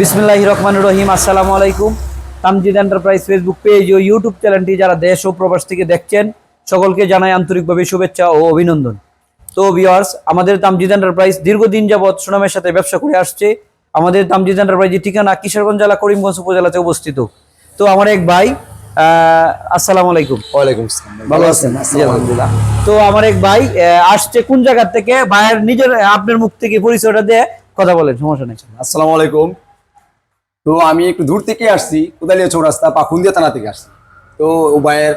বিসমিল্লাহ রহমান রহিম আসসালামু আলাইকুম। তামজিদ এন্টারপ্রাইজ ফেসবুক পেজ ও ইউটিউব চ্যানেলটি যারা দেশ ও প্রবাস থেকে দেখছেন সকলকে জানাই আন্তরিকভাবে শুভেচ্ছা ও অভিনন্দন। তো ভিওয়ার্স আমাদের তামজিদ এন্টারপ্রাইজ দীর্ঘদিন যাবৎ সুনামের সাথে ব্যবসা করে আসছে। আমাদের তামজিদ এন্টারপ্রাইজের ঠিকানা কিশোরগঞ্জ জেলা করিমগঞ্জ উপজেলাতে অবস্থিত। তো আমার এক ভাই আহ, আসসালামু আলাইকুম। ওয়ালাইকুম আসসালাম। ভালো আছেন? আলহামদুলিল্লাহ। তো আমার এক ভাই আহ, আসছে কোন জায়গা থেকে? ভাইয়ের নিজের আপনার মুখ থেকে পরিচয়টা দিয়ে কথা বলেন সমস্যা নেই। আসসালামু আলাইকুম। তো আমি একটু দূর থেকে আসছি, কোদালিয়া চৌরাস্তা পাখুন্দিয়া থানা থেকে আসছি। তো ভাইয়ের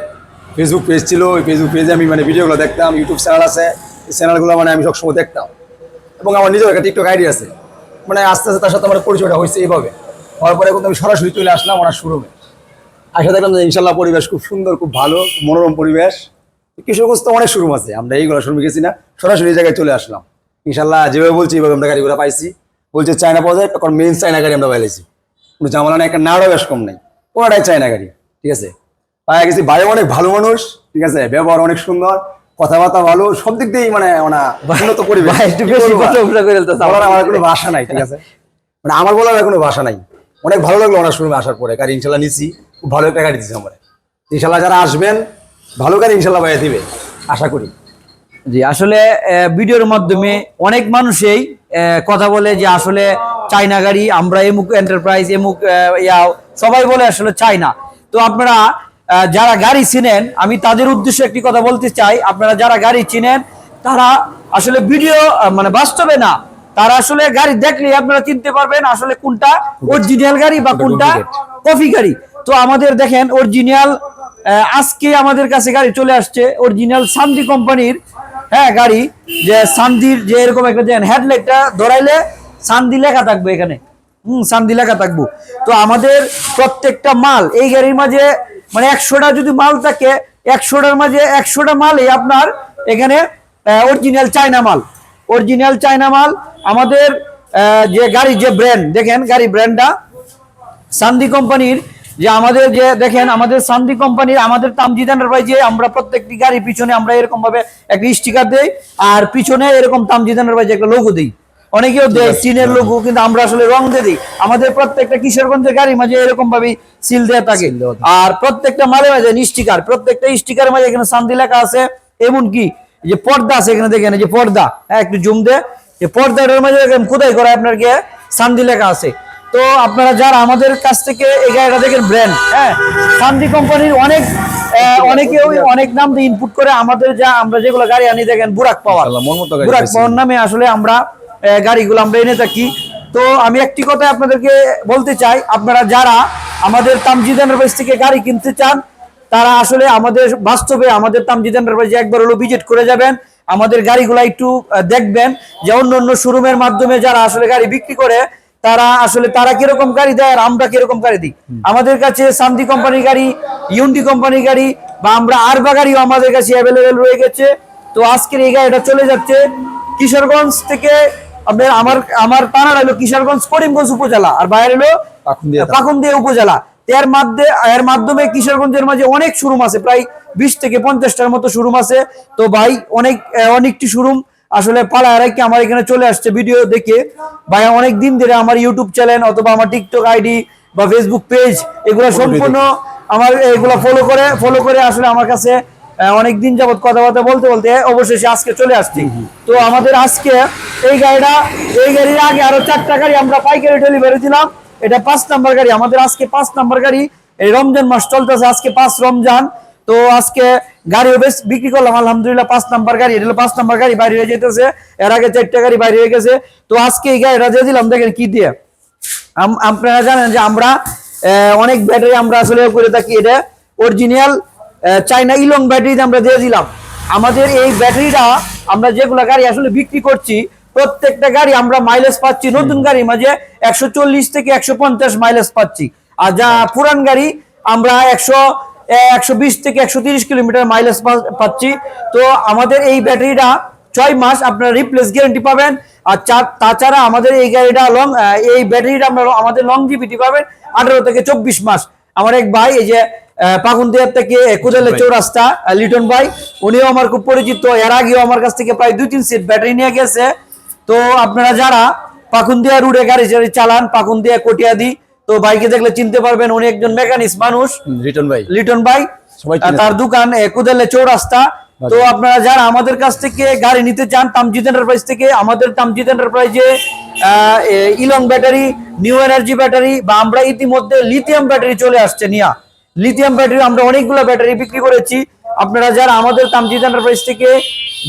ফেসবুক পেজ ছিল, ওই ফেসবুক পেজে আমি মানে ভিডিওগুলো দেখতাম ইউটিউব চ্যানেল আছে, এই চ্যানেলগুলো মানে আমি সবসময় দেখতাম। এবং আমার নিজের একটা টিকটক আইডি আছে। মানে আস্তে আস্তে তার সাথে আমার পরিচয়টা হয়েছে এইভাবে। হওয়ার পরে কিন্তু আমি সরাসরি চলে আসলাম ওনার শোরুমে আসে দেখলাম যে ইনশাল্লাহ পরিবেশ খুব সুন্দর, খুব ভালো মনোরম পরিবেশ। কিশোরগঞ্জ তো অনেক শোরুম আছে, আমরা এইগুলো শোরুমে গেছি না, সরাসরি এই জায়গায় চলে আসলাম। ইনশাল্লাহ যেভাবে বলছি এইভাবে আমরা গাড়িগুলো পাইছি। বলছে চায়না পাওয়া যায় তখন মেন চায়না গাড়ি আমরা পাইছি। কোনো জামালা না একটা নাড়া বেশ কম নাই। ওটাই চায়না গাড়ি ঠিক আছে? পাওয়া গেছি ভাই অনেক ভালো মানুষ ঠিক আছে? ব্যবহার অনেক সুন্দর কথাবার্তা ভালো সব দিক দিয়েই মানে ওনা উন্নত পরিবেশ। একটু বেশি বলব? আর? করে ফেলতেছে বলার আমার কোনো ভাষা নাই ঠিক আছে? মানে আমার বলার কোনো ভাষা নাই। অনেক ভালো লাগল ওনার শোরুমে আসার পরে। গাড়ি ইনশাল্লাহ নিছি খুব ভালো একটা গাড়ি দিচ্ছে আমার। ইনশাল্লাহ যারা আসবেন ভালো গাড়ি ইনশাল্লাহ ভাইয়া দিবে আশা করি। জি আসলে ভিডিওর মাধ্যমে অনেক মানুষই কথা বলে যে আসলে চাইনা গাড়ি আমরা এমুক এন্টারপ্রাইজ এমুক ইয়াও সবাই বলে আসলে চাইনা তো আপনারা যারা গাড়ি চিনেন আমি তাদের উদ্দেশ্যে একটি কথা বলতে চাই। আপনারা যারা গাড়ি চিনেন তারা আসলে ভিডিও মানে বাস্তবে না। তারা আসলে গাড়ি দেখলে আপনারা চিনতে পারবেন আসলে কোনটা অরিজিনাল গাড়ি বা কোনটা কফি গাড়ি। তো আমাদের দেখেন অরিজিনাল আজকে আমাদের কাছে গাড়ি চলে আসছে অরিজিনাল সান্দি কোম্পানির হ্যাঁ গাড়ি। যে সান্দির যে এরকম একটা দেন হেডলাইটটা ধরাইলে সান্দি লেখা থাকবে এখানে। হুম সান্দি লেখা থাকব। তো আমাদের প্রত্যেকটা মাল, এই গাড়ির মাঝে মানে একশোটা যদি মাল থাকে, একশোটার মাঝে একশোটা মালই আপনার এখানে অরিজিনাল চায়না মাল। অরিজিনাল চায়না মাল, আমাদের যে গাড়ি যে ব্র্যান্ড দেখেন গাড়ি ব্র্যান্ডটা সান্দি কোম্পানির যে আমাদের যে, দেখেন আমাদের সান্দি কোম্পানির আমাদের তামজিদ এন্টারপ্রাইজে আমরা প্রত্যেকটি গাড়ির পিছনে আমরা এরকম ভাবে একটা স্টিকার দেই, আর পিছনে এরকম তামজিদ এন্টারপ্রাইজে একটা লোগো দিই। অনেকেও দেয় চীনের লোগো কিন্তু আমরা আসলে রং দিয়ে দিই। আমাদের প্রত্যেকটা কিশোরগঞ্জের গাড়ি মাঝে এরকম ভাবে সিল দেওয়া থাকে। আর প্রত্যেকটা মালে মাঝে স্টিকার প্রত্যেকটা স্টিকারের মাঝে এখানে শান্তি লেখা আছে এমনকি যে পর্দা আছে এখানে দেখেন যে পর্দা হ্যাঁ একটু জুম দে। এই পর্দাটার মাঝে দেখেন কোথায় করে আপনার গিয়ে শান্তি লেখা আছে। তো আপনারা যারা আমাদের কাছ থেকে এই গাড়িটা দেখেন ব্র্যান্ড হ্যাঁ শান্তি কোম্পানির অনেক অনেকেও অনেক নাম দিয়ে ইনপুট করে আমাদের যা আমরা যেগুলো গাড়ি আনি দেখেন বুরাক পাওয়ার বুরাক পাওয়ার নামে আসলে আমরা গাড়িগুলো আমরা এনে থাকি। তো আমি একটি কথা আপনাদেরকে বলতে চাই, আপনারা যারা আমাদের তামজিদ এন্টারপ্রাইজ থেকে গাড়ি কিনতে চান, তারা আসলে আমাদের বাস্তবে আমাদের তামজিদ এন্টারপ্রাইজে একবার হলো ভিজিট করে যাবেন। আমাদের গাড়িগুলো একটু দেখবেন যে অন্য অন্য শোরুমের মাধ্যমে যারা আসলে গাড়ি বিক্রি করে, তারা আসলে তারা কীরকম গাড়ি দেয় আর আমরা কীরকম গাড়ি দিই। আমাদের কাছে সান্দি কোম্পানির গাড়ি ইউন্ডি কোম্পানির গাড়ি বা আমরা আরবা গাড়িও আমাদের কাছে অ্যাভেলেবেল রয়ে গেছে। তো আজকের এই গাড়িটা চলে যাচ্ছে কিশোরগঞ্জ থেকে আপনার আমার আমার টানা হলো কিশোরগঞ্জ করিমগঞ্জ উপজেলা আর বাইরে হলো পাকুন্দিয়া। উপজেলা। এর মাধ্যমে এর মাধ্যমে কিশোরগঞ্জের মাঝে অনেক শোরুম আছে প্রায় বিশ থেকে পঞ্চাশটার মতো শোরুম আছে। তো ভাই অনেক অনেকটি শোরুম আসলে পাড়ায় কি আমার এখানে চলে আসছে ভিডিও দেখে। ভাই অনেক দিন ধরে আমার ইউটিউব চ্যানেল অথবা আমার টিকটক আইডি বা ফেসবুক পেজ এগুলো সম্পূর্ণ আমার এগুলো ফলো করে ফলো করে আসলে আমার কাছে অনেক দিন যাবত কথাবার্তা বলতে বলতে অবশেষে আজকে চলে আসছি। তো আমাদের আজকে এই গাড়িটা এই গাড়ির আগে আরও চারটা গাড়ি আমরা পাইকারি ডেলিভারি দিলাম। এটা পাঁচ নাম্বার গাড়ি আমাদের আজকে পাঁচ নাম্বার গাড়ি। এই রমজান মাস চলতেছে আজকে পাঁচ রমজান। তো আজকে গাড়িও বেশ বিক্রি করলাম আলহামদুলিল্লাহ পাঁচ নাম্বার গাড়ি এটা পাঁচ নাম্বার গাড়ি বাইরে হয়ে যেতেছে। এর আগে চারটা গাড়ি বাইরে হয়ে গেছে। তো আজকে এই গাড়িটা দিয়ে দিলাম দেখেন কি দিয়ে। আপনারা জানেন যে আমরা অনেক ব্যাটারি আমরা আসলে করে থাকি এটা অরিজিনাল চাইনা ইলং ব্যাটারি আমরা দিয়ে দিলাম। আমাদের এই ব্যাটারিটা আমরা যেগুলো গাড়ি আসলে বিক্রি করছি প্রত্যেকটা গাড়ি আমরা মাইলেজ পাচ্ছি নতুন গাড়ি মাঝে একশো চল্লিশ থেকে একশো পঞ্চাশ মাইলেজ পাচ্ছি। আর যা পুরান গাড়ি আমরা একশো একশো বিশ থেকে একশো তিরিশ কিলোমিটার মাইলেজ পাচ্ছি। তো আমাদের এই ব্যাটারিটা ছয় মাস আপনারা রিপ্লেস গ্যারান্টি পাবেন। আর তাছাড়া আমাদের এই গাড়িটা লং এই ব্যাটারিটা আমরা আমাদের লং জিবিটি পাবেন আঠারো থেকে চব্বিশ মাস। আমার এক ভাই এই যে পাকুন্দিয়ার থেকে কুদালে চৌরাস্তা লিটন ভাই উনিও আমার খুব পরিচিত। এর আগেও আমার কাছ থেকে প্রায় দুই তিন সেট ব্যাটারি নিয়ে গেছে। তো আপনারা যারা পাকুন্দিয়া রুটে গাড়ি চালান পাকুন্দিয়া কটিয়াদি তো বাইকে দেখলে চিনতে পারবেন উনি একজন মেকানিক্স মানুষ। রিটার্ন ভাই। লিটন ভাই তার দোকান কুদেলে চৌরাস্তা। তো আপনারা যারা আমাদের কাছ থেকে গাড়ি নিতে চান তামজিদ এন্টারপ্রাইজ থেকে আমাদের তামজিদ এন্টারপ্রাইজে ইলং ব্যাটারি নিউ এনার্জি ব্যাটারি বা আমরা ইতিমধ্যে লিথিয়াম ব্যাটারি চলে আসছে নিয়া। লিথিয়াম ব্যাটারি আমরা অনেকগুলো ব্যাটারি বিক্রি করেছি। আপনারা যারা আমাদের তামজিদ এন্টারপ্রাইজ থেকে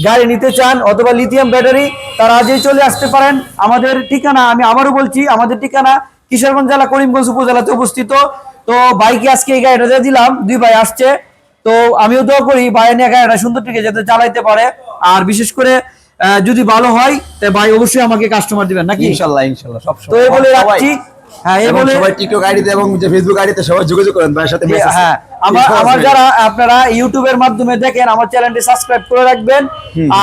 গাড়ি নিতে চান অথবা লিথিয়াম ব্যাটারি তারা আজই চলে আসতে পারেন। আমাদের ঠিকানা আমি আবারও বলছি আমাদের ঠিকানা কিশোরগঞ্জ জেলা করিমগঞ্জ উপজেলাতে অবস্থিত। তো ভাইকে আজকে এই গাড়িটা দিলাম দুই ভাই আসছে। তো আমিও দোয়া করি ভাই নিয়ে গাড়িটা সুন্দর থেকে যাতে চালাইতে পারে। আর বিশেষ করে আহ, যদি ভালো হয় তো ভাই অবশ্যই আমাকে কাস্টমার দিবেন নাকি? ইনশাল্লাহ ইনশাল্লাহ সব তো এই বলে রাখছি। হ্যাঁ এই এবং বলে সবাই টিকটক আইডিতে এবং যে ফেসবুক আইডিতে সবাই যোগাযোগ করেন ভাইয়ের সাথে যে, হ্যাঁ আমার আমার যারা আপনারা ইউটিউবের মাধ্যমে দেখেন আমার চ্যানেলটি সাবস্ক্রাইব করে রাখবেন।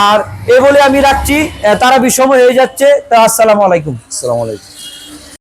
আর এই বলে আমি রাখছি তারা সময় হয়ে যাচ্ছে। তো আসসালামু আলাইকুম। আসসালামু আলাইকুম।